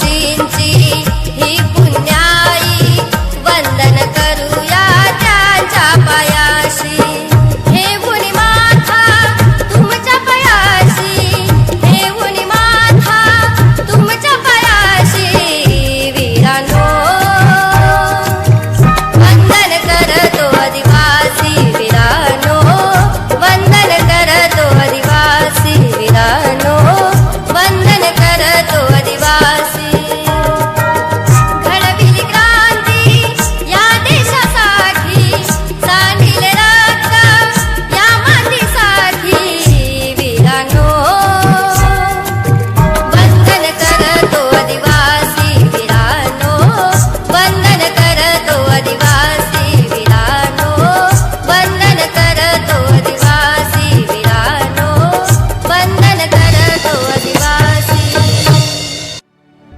Jin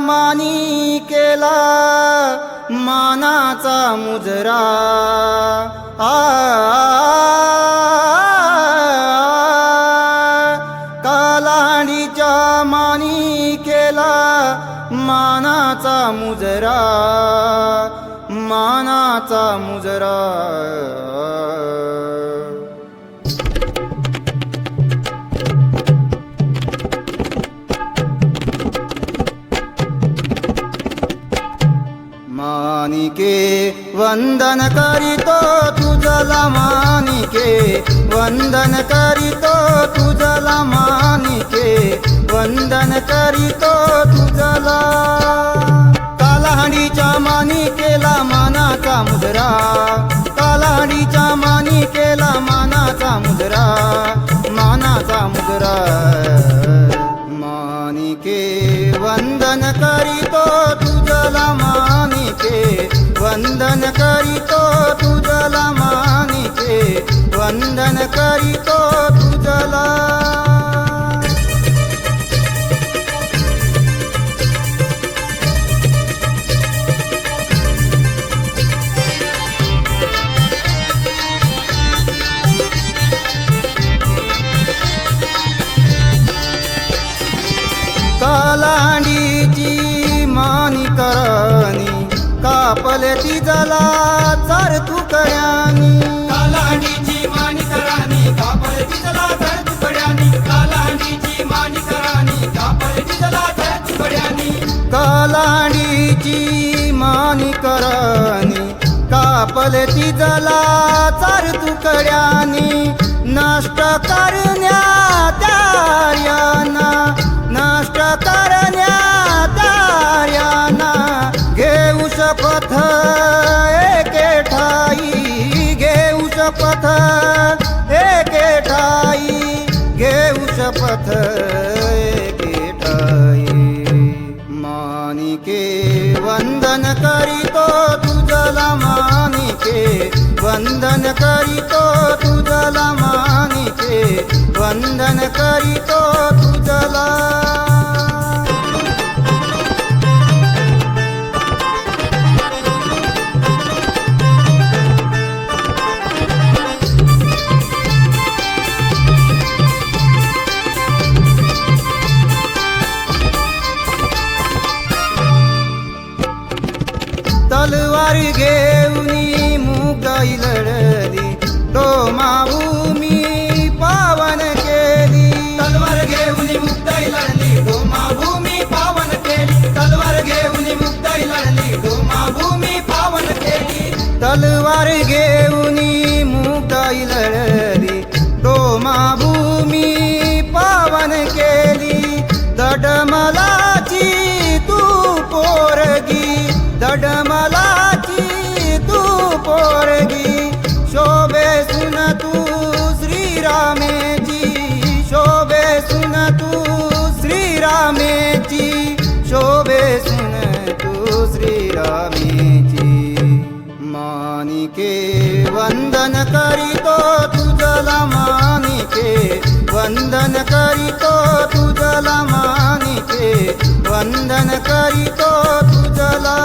मानी केला मानाचा मुजरा आ कालांडीच्या मानी केला मानाचा मुजरा मानाचा मुजरा मानिके वंदन करीतो तुझला मानिके वंदन करीतो तुझला मानिके वंदन करीतो तुझला कालहांडीच्या मानिकेला मानाचा मुद्रा मानी मानिकेला मानाचा मुद्रा मानाचा मुद्रा वंदन करीतो तुझला. कालांडीची मानी करणी कापले ती जला चार तू कयानी कापले जला चार तुकड्यानी नष्ट करीतो तुझला मानिके वंदन करीतो तुझला அருகே मानिके वंदन करीतो तुझला मानिके वंदन करीतो तुझला मानिके वंदन करीतो तुझला